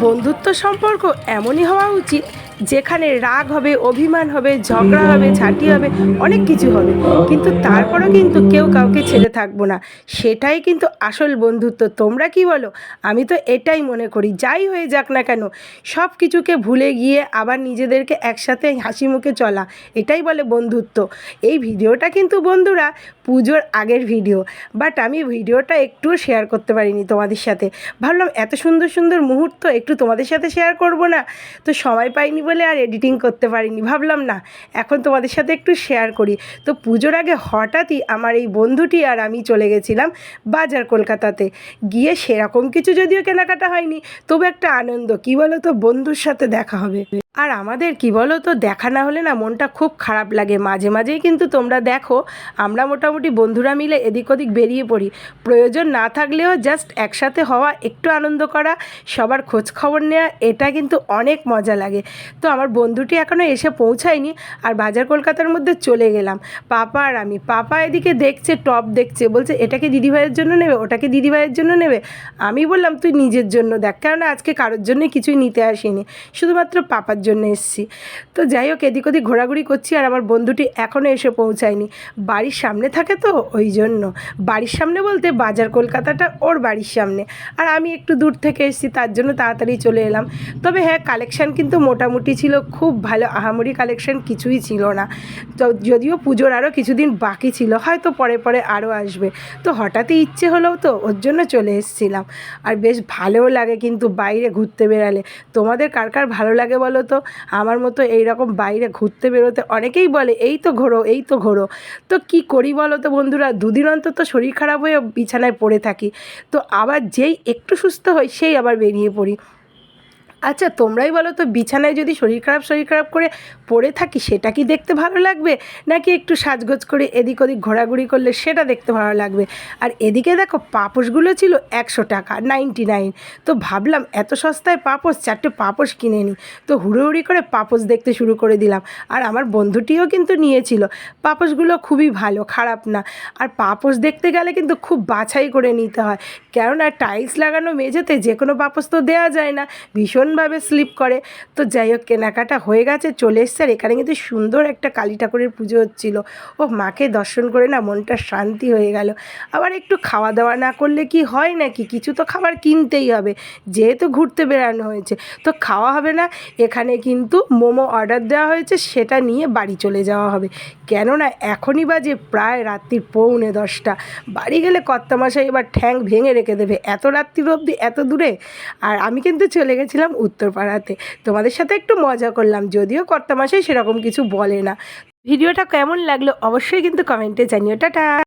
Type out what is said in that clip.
বন্ধুত্ব সম্পর্ক এমনই হওয়া উচিত যেখানে রাগ হবে, অভিমান হবে, ঝগড়া হবে, ঝাঁটি হবে, অনেক কিছু হবে। কিন্তু তারপরও কিন্তু কেউ কাউকে ছেড়ে থাকব না। সেটাই কিন্তু আসল বন্ধুত্ব। তোমরা কি বলো? আমি তো এটাই মনে করি। যাই হয়ে যাক না কেন, সব কিছুকে ভুলে গিয়ে আবার নিজেদেরকে একসাথে হাসি মুখে চলা, এটাই বলে বন্ধুত্ব। এই ভিডিওটা কিন্তু বন্ধুরা, পুজোর আগের ভিডিও। বাট আমি ভিডিওটা একটু শেয়ার করতে পারিনি তোমাদের সাথে। ভাবলাম এত সুন্দর সুন্দর মুহূর্ত একটু তোমাদের সাথে শেয়ার করব না। তো সময় পাইনি বলে আর এডিটিং করতে পারিনি, ভাবলাম না, এখন তোমাদের সাথে একটু শেয়ার করি। তো পুজোর আগে হঠাৎই আমার এই বন্ধুটি আর আমি চলে গেছিলাম বাজার কলকাতাতে। গিয়ে সেরকম কিছু যদিও কেনাকাটা হয়নি, তবু একটা আনন্দ, কি বলো তো বন্ধুর সাথে দেখা হবে। আর আমাদের কি বলো তো দেখা না হলে না মনটা খুব খারাপ লাগে। মাঝে মাঝেই কিন্তু তোমরা দেখো, আমরা মোটামুটি বন্ধুরা মিলে এদিক ওদিক বেরিয়ে পড়ি। প্রয়োজন না থাকলেও জাস্ট একসাথে হওয়া, একটু আনন্দ করা, সবার খোঁজ খবর নেওয়া এটা কিন্তু অনেক মজা লাগে। তো আমার বন্ধুটি এখনও এসে পৌঁছায়নি আর বাজার কলকাতার মধ্যে চলে গেলাম। পাপা আর আমি। পাপা এদিকে দেখছে, টপ দেখছে, বলছে এটাকে দিদিভাইয়ের জন্য নেবে? ওটাকে দিদিভাইয়ের জন্য নেবে? আমি বললাম, তুই নিজের জন্য দেখ। কেননা আজকে কারোর জন্যই কিছুই নিতে আসিনি। শুধুমাত্র পাপার জন্য এসেছি। তো যাই হোক, এদিক ওদিক ঘোরাঘুরি করছি আর আমার বন্ধুটি এখনও এসে পৌঁছায়নি। বাড়ির সামনে থাকে তো, ওই জন্য। বাড়ির সামনে বলতে বাজার কলকাতাটা ওর বাড়ির সামনে। আর আমি একটু দূর থেকে এসেছি, তার জন্য তাড়াতাড়ি চলে এলাম। তবে হ্যাঁ কালেকশান কিন্তু মোটামুটি ছিল, খুব ভালো আহামরি কালেকশান কিছুই ছিল না। তো যদিও পুজোর আরও কিছুদিন বাকি ছিল, হয়তো পরে পরে আরও আসবে। তো হঠাৎই ইচ্ছে হলো তো, ওর জন্য চলে এসেছিলাম। আর বেশ ভালোও লাগে কিন্তু বাইরে ঘুরতে বেরালে তোমাদের কার কার ভালো লাগে বলো তো আমার মতো এই রকম বাইরে ঘুরতে বেরোতে অনেকেই বলে, এই তো ঘোরো, এই তো ঘোরো। তো কি করি বলো তো বন্ধুরা? দুদিন অন্তত শরীর খারাপ হয়ে বিছানায় পড়ে থাকি। তো আবার যেই একটু সুস্থ হই, সেই আবার বেরিয়ে পড়ি। আচ্ছা তোমরাই বলো তো, বিছানায় যদি শরীর খারাপ শরীর খারাপ করে পড়ে থাকি, সেটা কি দেখতে ভালো লাগবে? নাকি একটু সাজগোজ করে এদিক ওদিক ঘোরাঘুরি করলে সেটা দেখতে ভালো লাগবে? আর এদিকে দেখো, পাপোশগুলো ছিল একশো টাকা নাইনটি নাইন তো ভাবলাম, এত সস্তায় পাপোশ, চারটে পাপোশ কিনে নিই তো হুড়োহুড়ি করে পাপোশ দেখতে শুরু করে দিলাম। আর আমার বন্ধুটিও কিন্তু নিয়েছিল। পাপোশগুলো খুবই ভালো, খারাপ না। আর পাপোশ দেখতে গেলে কিন্তু খুব বাছাই করে নিতে হয়। কেননা টাইলস লাগানো মেঝেতে যে কোনো পাপোশ তো দেওয়া যায় না। ভীষণভাবে স্লিপ করে। তো যাই হোক, কেনাকাটা হয়ে গেছে, চলে এসছে। আর এখানে কিন্তু সুন্দর একটা কালী ঠাকুরের পুজো হচ্ছিল। ও মাকে দর্শন করে না মনটা শান্তি হয়ে গেল। আবার একটু খাওয়া দাওয়া না করলে কি হয় নাকি? কিছু তো খাবার কিনতেই হবে, যেহেতু ঘুরতে বেরানো হয়েছে। তো খাওয়া হবে না, এখানে কিন্তু মোমো অর্ডার দেওয়া হয়েছে, সেটা নিয়ে বাড়ি চলে যাওয়া হবে। কেননা এখনই বাজে প্রায় রাত্রির পৌনে দশটা। বাড়ি গেলে কর্তামশাই এবার ঠ্যাং ভেঙে রেখে দেবে। এত রাত্রির অবধি এত দূরে? আর আমি কিন্তু চলে গেছিলাম উত্তরপাড়াতে। তোমাদের সাথে একটু মজা করলাম, যদিও কর্তামশাই সেরকম কিছু বলে না। ভিডিওটা কেমন লাগল অবশ্যই কিন্তু কমেন্টে জানিও। টাটা!